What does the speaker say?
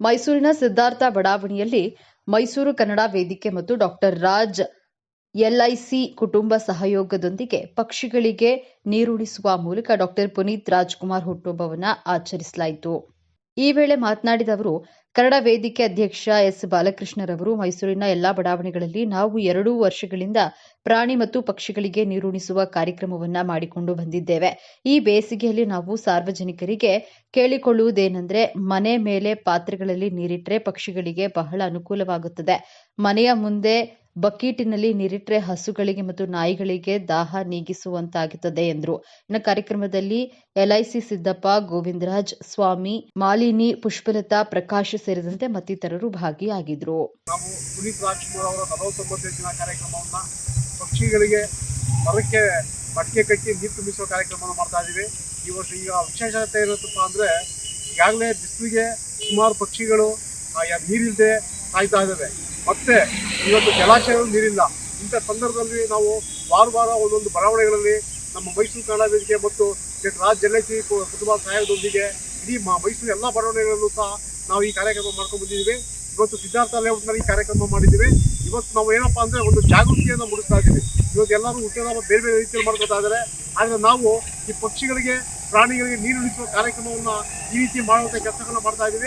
ಮೈಸೂರಿನ ಸಿದ್ಧಾರ್ಥ ಬಡಾವಣೆಯಲ್ಲಿ ಮೈಸೂರು ಕನ್ನಡ ವೇದಿಕೆ ಮತ್ತು ಡಾಕ್ಟರ್ ರಾಜ್ ಎಲ್ಐಸಿ ಕುಟುಂಬ ಸಹಯೋಗದೊಂದಿಗೆ ಪಕ್ಷಿಗಳಿಗೆ ನೀರುಣಿಸುವ ಮೂಲಕ ಡಾಕ್ಟರ್ ಪುನೀತ್ ರಾಜ್ಕುಮಾರ್ ಹುಟ್ಟುಹಬ್ಬವನ್ನು ಆಚರಿಸಲಾಯಿತು. ಈ ವೇಳೆ ಮಾತನಾಡಿದ ಅವರು, ಕನ್ನಡ ವೇದಿಕೆ ಅಧ್ಯಕ್ಷ ಎಸ್ ಬಾಲಕೃಷ್ಣರವರು ಮೈಸೂರಿನ ಎಲ್ಲಾ ಬಡಾವಣೆಗಳಲ್ಲಿ ನಾವು ಎರಡೂ ವರ್ಷಗಳಿಂದ ಪ್ರಾಣಿ ಮತ್ತು ಪಕ್ಷಿಗಳಿಗೆ ನೀರುಣಿಸುವ ಕಾರ್ಯಕ್ರಮವನ್ನ ಮಾಡಿಕೊಂಡು ಬಂದಿದ್ದೇವೆ. ಈ ಬೇಸಿಗೆಯಲ್ಲಿ ನಾವು ಸಾರ್ವಜನಿಕರಿಗೆ ಕೇಳಿಕೊಳ್ಳುವುದೇನೆಂದರೆ, ಮನೆ ಮೇಲೆ ಪಾತ್ರೆಗಳಲ್ಲಿ ನೀರಿಟ್ಟರೆ ಪಕ್ಷಿಗಳಿಗೆ ಬಹಳ ಅನುಕೂಲವಾಗುತ್ತದೆ. ಮನೆಯ ಮುಂದೆ ಬಕೀಟಿನಲ್ಲಿ ನೀರಿಟ್ರೆ ಹಸುಗಳಿಗೆ ಮತ್ತು ನಾಯಿಗಳಿಗೆ ದಾಹ ನೀಗಿಸುವಂತಾಗುತ್ತದೆ ಎಂದರು. ಇನ್ನು ಕಾರ್ಯಕ್ರಮದಲ್ಲಿ ಎಲ್ಐಸಿ ಸಿದ್ದಪ್ಪ, ಗೋವಿಂದರಾಜ್ ಸ್ವಾಮಿ, ಮಾಲಿನಿ, ಪುಷ್ಪಲತಾ, ಪ್ರಕಾಶ್ ಸೇರಿದಂತೆ ಮತ್ತಿತರರು ಭಾಗಿಯಾಗಿದ್ರು ನಾವು ಅವರ ಪಕ್ಷಿಗಳಿಗೆ ಮರಕ್ಕೆ, ಮಡಿಕೆ ಕಟ್ಟಿ ನೀರು ತುಂಬಿಸುವ ಕಾರ್ಯಕ್ರಮವನ್ನು ಮಾಡ್ತಾ ಇದ್ದೀವಿ. ಈ ವರ್ಷ ಈಗ ವಿಶೇಷತೆ ಇರುತ್ತಪ್ಪ ಅಂದರೆ ಈಗಾಗಲೇ ಬಿಸಿಲಿಗೆ ಸುಮಾರು ಪಕ್ಷಿಗಳು ನೀರಿಲ್ಲದೆ ಸಾಯ್ತಾ ಇದ್ದಾವೆ. ಮತ್ತೆ ಇವತ್ತು ಜಲಾಶಯಗಳು ನೀರಿಲ್ಲ. ಇಂಥ ಸಂದರ್ಭದಲ್ಲಿ ನಾವು ವಾರ ವಾರ ಒಂದೊಂದು ಬಡಾವಣೆಗಳಲ್ಲಿ ನಮ್ಮ ಮೈಸೂರು ಕನ್ನಡ ವೇದಿಕೆ ಮತ್ತು ರಾಜ್ ಜಲಸಿ ಕುಟುಂಬ ಸಹಾಯದೊಂದಿಗೆ ಇಡೀ ಮೈಸೂರು ಎಲ್ಲ ಬಡಾವಣೆಗಳಲ್ಲೂ ಸಹ ನಾವು ಈ ಕಾರ್ಯಕ್ರಮ ಮಾಡ್ಕೊಂಡು ಬಂದಿದ್ದೀವಿ. ಇವತ್ತು ಸಿದ್ಧಾರ್ಥ ಲೇಔಟ್ನಲ್ಲಿ ಈ ಕಾರ್ಯಕ್ರಮ ಮಾಡಿದ್ದೀವಿ. ಇವತ್ತು ನಾವು ಏನಪ್ಪಾ ಅಂದರೆ ಒಂದು ಜಾಗೃತಿಯನ್ನು ಮೂಡಿಸ್ತಾ ಇದ್ದೀವಿ. ಇವತ್ತು ಎಲ್ಲರೂ ಹುಟ್ಟಿದ ಬೇರೆ ಬೇರೆ ರೀತಿಯಲ್ಲಿ ಮಾಡ್ಕೊತಾ ಆದ್ರೆ ನಾವು ಈ ಪಕ್ಷಿಗಳಿಗೆ, ಪ್ರಾಣಿಗಳಿಗೆ ನೀರು ಉಳಿಸುವ ಕಾರ್ಯಕ್ರಮವನ್ನು ಈ ರೀತಿ ಮಾಡುವಂಥ ಕೆಲಸಗಳನ್ನ ಮಾಡ್ತಾ ಇದ್ದೀವಿ.